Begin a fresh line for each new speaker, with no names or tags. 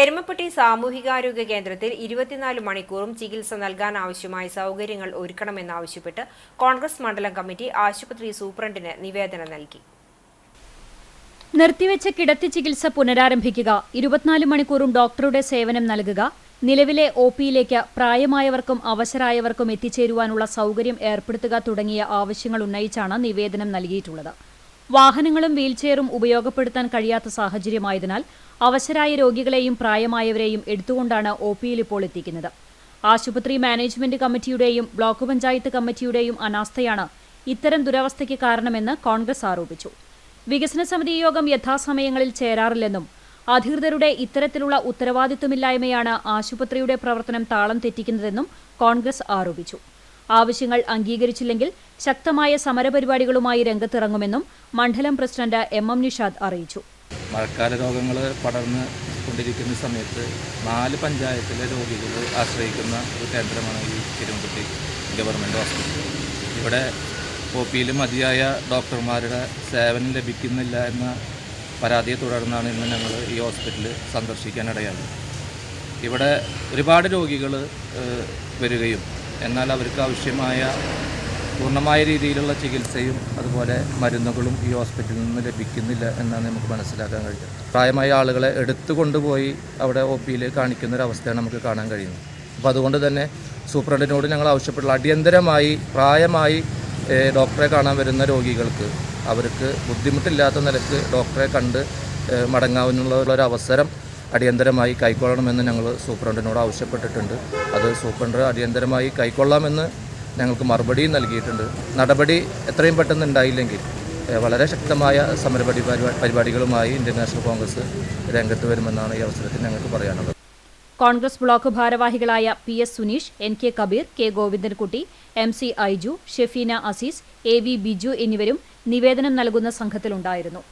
എരുമപ്പെട്ടി സാമൂഹികാരോഗ്യ കേന്ദ്രത്തിൽ ഇരുപത്തിനാല് മണിക്കൂറും ചികിത്സ നൽകാൻ ആവശ്യമായ സൗകര്യങ്ങൾ ഒരുക്കണമെന്നാവശ്യപ്പെട്ട് കോൺഗ്രസ് മണ്ഡലം കമ്മിറ്റി ആശുപത്രി സൂപ്രണ്ടിന് നിവേദനം നൽകി.
നിർത്തിവെച്ച കിടത്തി ചികിത്സ പുനരാരംഭിക്കുക ഇരുപത്തിനാല് മണിക്കൂറും ഡോക്ടറുടെ സേവനം നൽകുക നിലവിലെ ഒ പിയിലേക്ക് പ്രായമായവർക്കും അവശരായവർക്കും എത്തിച്ചേരുവാനുള്ള സൗകര്യം ഏർപ്പെടുത്തുക തുടങ്ങിയ ആവശ്യങ്ങൾ ഉന്നയിച്ചാണ് നിവേദനം നൽകിയിട്ടുള്ളത്. വാഹനങ്ങളും വീൽചെയറും ഉപയോഗപ്പെടുത്താൻ കഴിയാത്ത സാഹചര്യമായതിനാൽ അവശരായ രോഗികളെയും പ്രായമായവരെയും എടുത്തുകൊണ്ടാണ് ഒ പിയിൽ ഇപ്പോൾ എത്തിക്കുന്നത്. ആശുപത്രി മാനേജ്മെന്റ് കമ്മിറ്റിയുടെയും ബ്ലോക്ക് പഞ്ചായത്ത് കമ്മിറ്റിയുടെയും അനാസ്ഥയാണ് ഇത്തരം ദുരവസ്ഥയ്ക്ക് കാരണമെന്ന് കോൺഗ്രസ് ആരോപിച്ചു. വികസന സമിതി യോഗം യഥാസമയങ്ങളിൽ ചേരാറില്ലെന്നും അധികൃതരുടെ ഇത്തരത്തിലുള്ള ഉത്തരവാദിത്വമില്ലായ്മയാണ് ആശുപത്രിയുടെ പ്രവർത്തനം താളം തെറ്റിക്കുന്നതെന്നും കോൺഗ്രസ് ആരോപിച്ചു. ആവശ്യങ്ങൾ അംഗീകരിച്ചില്ലെങ്കിൽ ശക്തമായ സമരപരിപാടികളുമായി രംഗത്തിറങ്ങുമെന്നും മണ്ഡലം പ്രസിഡന്റ് എം എം നിഷാദ് അറിയിച്ചു.
മഴക്കാല രോഗങ്ങൾ പടർന്ന് കൊണ്ടിരിക്കുന്ന സമയത്ത് നാല് പഞ്ചായത്തിലെ രോഗികൾ ആശ്രയിക്കുന്ന ഒരു കേന്ദ്രമാണ് ഈ തിരുവനന്തപുരത്തെ ഗവൺമെന്റ് ഹോസ്പിറ്റൽ. ഇവിടെ ഒ പിയിൽ മതിയായ ഡോക്ടർമാരുടെ സേവനം ലഭിക്കുന്നില്ല എന്ന പരാതിയെ തുടർന്നാണ് ഇന്ന് ഞങ്ങൾ ഈ ഹോസ്പിറ്റൽ സന്ദർശിക്കാനിടയായത് ഇവിടെ ഒരുപാട് രോഗികൾ വരികയും എന്നാൽ അവർക്ക് ആവശ്യമായ പൂർണമായ രീതിയിലുള്ള ചികിത്സയും അതുപോലെ മരുന്നുകളും ഈ ഹോസ്പിറ്റലിൽ നിന്ന് ലഭിക്കുന്നില്ല എന്നാണ് നമുക്ക് മനസ്സിലാക്കാൻ കഴിയുന്നത്. പ്രായമായ ആളുകളെ എടുത്തു കൊണ്ടുപോയി അവിടെ ഒ പിയിൽ കാണിക്കുന്ന ഒരു അവസ്ഥയാണ് നമുക്ക് കാണാൻ കഴിയുന്നത്. അപ്പോൾ അതുകൊണ്ട് തന്നെ സൂപ്രണ്ടിനോട് ഞങ്ങൾ ആവശ്യപ്പെട്ടുള്ള അടിയന്തരമായി പ്രായമായി ഡോക്ടറെ കാണാൻ വരുന്ന രോഗികൾക്ക് അവർക്ക് ബുദ്ധിമുട്ടില്ലാത്ത നിലയ്ക്ക് ഡോക്ടറെ കണ്ട് മടങ്ങാവുന്നുള്ള ഒരു അവസരം അടിയന്തരമായി കൈക്കൊള്ളണമെന്ന് ഞങ്ങൾ സൂപ്രണ്ടിനോട് ആവശ്യപ്പെട്ടിട്ടുണ്ട്. അത് സൂപ്രണ്ട് അടിയന്തരമായി കൈക്കൊള്ളാമെന്ന് ഞങ്ങൾക്ക് മറുപടിയും നൽകിയിട്ടുണ്ട്. നടപടി എത്രയും പെട്ടെന്ന് ഉണ്ടായില്ലെങ്കിൽ വളരെ ശക്തമായ സമരപടി പരിപാടികളുമായി ഇന്ത്യൻ നാഷണൽ കോൺഗ്രസ് രംഗത്ത് വരുമെന്നാണ് ഈ അവസരത്തിൽ ഞങ്ങൾക്ക് പറയാനുള്ളത്.
കോൺഗ്രസ് ബ്ലോക്ക് ഭാരവാഹികളായ P S Suneesh N K Kabeer K Govindankutty M C Aiju Shefeena Azeez A V Biju എന്നിവരും നിവേദനം നൽകുന്ന സംഘത്തിലുണ്ടായിരുന്നു.